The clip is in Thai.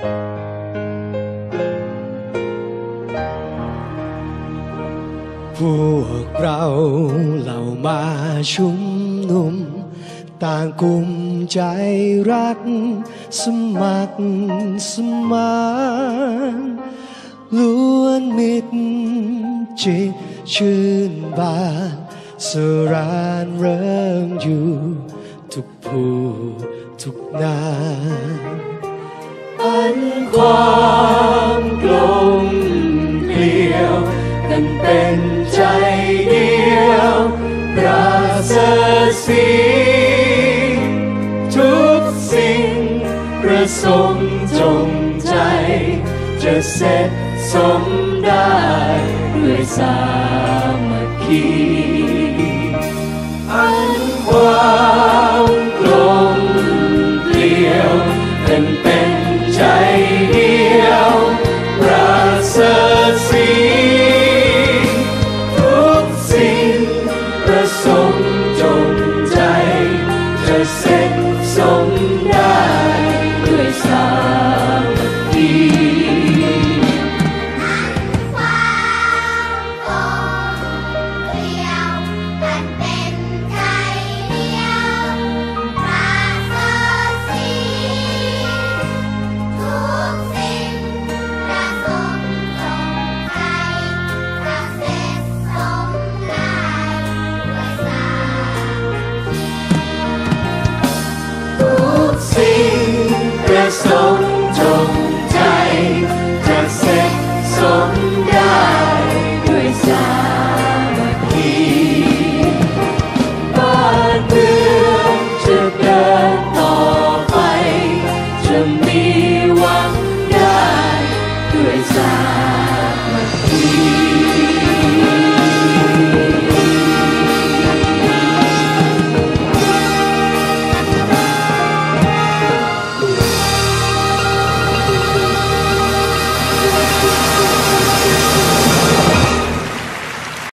พวกเราเหล่ามาชุมนุม ต่างกลุ่มใจรัก สมัครสมานล้วนมิตรจิตชื่นบานสรานเริงอยู่ ทุกผู้ทุกนาน อันความกลมเกลียวกันเป็นใจเดียวประเสริฐสีทุกสิ่งประสงค์จงใจ จะเสร็จสมได้ด้วยสามัคคี จ จ